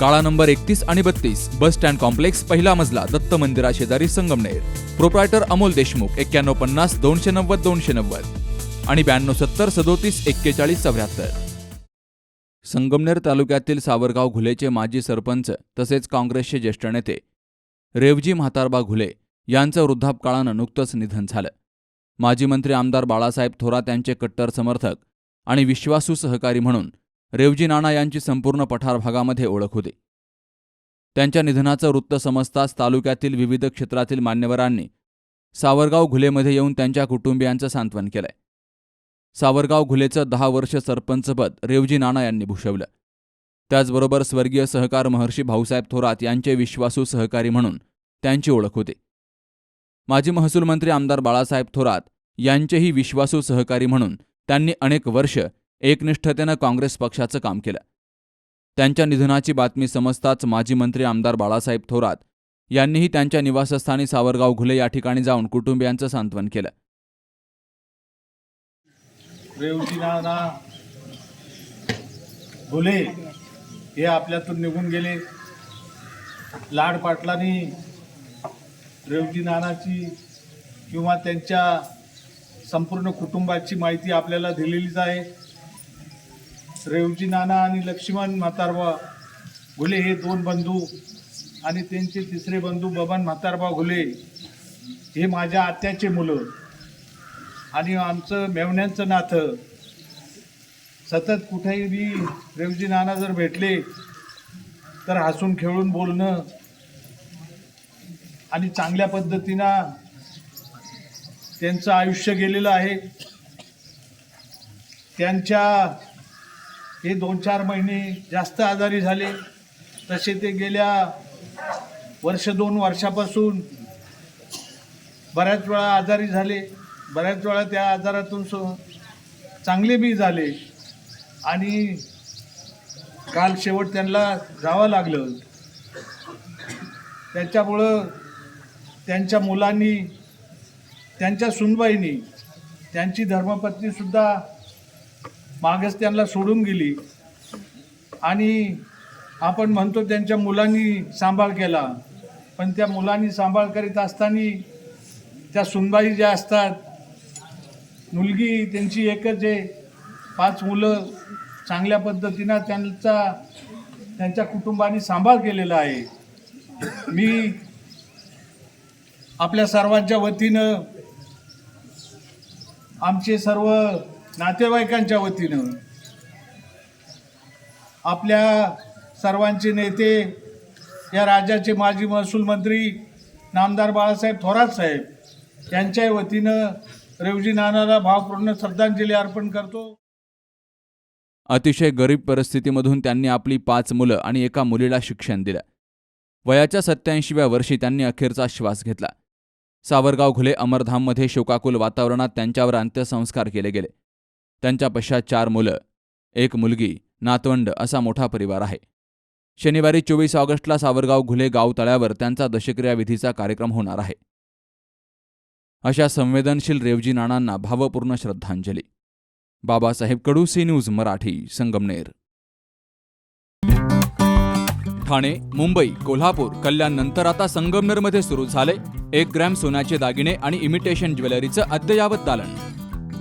काळा नंबर एकतीस आणि बत्तीस बस स्टँड कॉम्प्लेक्स पहिला मजला दत्त मंदिरा शेजारी संगमनेर. प्रोप्रायटर अमोल देशमुख एक्क्याण्णव पन्नास दोनशे नव्वद दोनशे नव्वद. आणि ब्याण्णव सत्तर सदोतीस एक्केचाळीस चौऱ्याहत्तर. संगमनेर तालुक्यातील सावरगाव घुलेचे माजी सरपंच तसेच काँग्रेसचे ज्येष्ठ नेते रेवजी म्हातारबा घुले यांचं वृद्धापकाळानं नुकतंच निधन झालं. माजी मंत्री आमदार बाळासाहेब थोरात यांचे कट्टर समर्थक आणि विश्वासू सहकारी म्हणून रेवजी नाना यांची संपूर्ण पठार भागामध्ये ओळख होती. त्यांच्या निधनाचं वृत्त समजताच तालुक्यातील विविध क्षेत्रातील मान्यवरांनी सावरगाव घुलेमध्ये येऊन त्यांच्या कुटुंबियांचं सांत्वन केलंय. सावरगाव घुलेचं दहा वर्ष सरपंचपद रेवजी नाना यांनी भूषवलं. त्याचबरोबर स्वर्गीय सहकार महर्षी भाऊसाहेब थोरात यांचे विश्वासू सहकारी म्हणून त्यांची ओळख होती. माजी महसूल मंत्री आमदार बाळासाहेब थोरात यांचेही विश्वासू सहकारी म्हणून त्यांनी अनेक वर्ष एकनिष्ठतेनं काँग्रेस पक्षाचं काम केलं. त्यांच्या निधनाची बातमी समजताच माजी मंत्री आमदार बाळासाहेब थोरात यांनीही त्यांच्या निवासस्थानी सावरगाव घुले या ठिकाणी जाऊन कुटुंबियांचं सांत्वन केलं. भुले हे आपल्यातून निघून गेले. लाड पाटलांनी रेवजी नानाची किंवा त्यांच्या संपूर्ण कुटुंबाची माहिती आपल्याला दिलेलीच आहे. रेवजी नाना आणि लक्ष्मण म्हातारबा घुले हे दोन बंधू आणि त्यांचे तिसरे बंधू बबन म्हातारबा घुले हे माझ्या आत्याचे मुलं. आणि आमचं मेवण्यांचं नातं. सतत कुठेही मी रेवजी नाना जर भेटले तर हसून खेळून बोलणं आणि चांगल्या पद्धतीनं त्यांचं आयुष्य गेलेलं आहे. त्यांच्या हे दोन चार महिने जास्त आजारी झाले. तसे ते गेल्या वर्ष दोन वर्षापासून बऱ्याच वेळा आजारी झाले. बऱ्याच वेळा त्या आजारातून सो चांगले बी झाले. आणि काल शेवट त्यांना जावं लागलं. त्याच्यामुळं त्यांच्या मुलांनी त्यांच्या सुनबाईनी त्यांची धर्मपत्नीसुद्धा मागेच त्यांना सोडून गेली. आणि आपण म्हणतो त्यांच्या मुलांनी सांभाळ केला. पण त्या मुलांनी सांभाळ करीत असताना त्या सुनबाई ज्या असतात मुलगी त्यांची एकच आहे. पाच मुलं चांगल्या पद्धतीनं त्यांचा त्यांच्या कुटुंबाने सांभाळ केलेला आहे. मी आपल्या सर्वांच्या वतीनं आमचे सर्व नातेवाईकांच्या वतीनं आपल्या सर्वांचे नेते या राज्याचे माजी महसूल मंत्री नामदार बाळासाहेब थोरात साहेब यांच्या वतीनं रेवजी नानाला भावपूर्ण श्रद्धांजली अर्पण करतो. अतिशय गरीब परिस्थितीमधून त्यांनी आपली पाच मुलं आणि एका मुलीला शिक्षण दिलं. वयाच्या सत्याऐंशीव्या वर्षी त्यांनी अखेरचा श्वास घेतला. सावरगाव घुले अमरधाममध्ये शोकाकुल वातावरणात त्यांच्यावर अंत्यसंस्कार केले गेले. त्यांच्या पश्चात चार मुलं एक मुलगी नातवंड असा मोठा परिवार आहे. शनिवारी चोवीस ऑगस्टला सावरगाव घुले गाव तळ्यावर त्यांचा दशक्रिया विधीचा कार्यक्रम होणार आहे. अशा संवेदनशील रेवजी नाणांना भावपूर्ण श्रद्धांजली. Babasaheb Kadu C news Marathi Sangamner. Thane Mumbai Kolhapur Kalyan नंतर आता संगमनेरमध्ये सुरू झाले एक ग्रॅम सोन्याचे दागिने आणि इमिटेशन ज्वेलरीचं अद्ययावत दालन.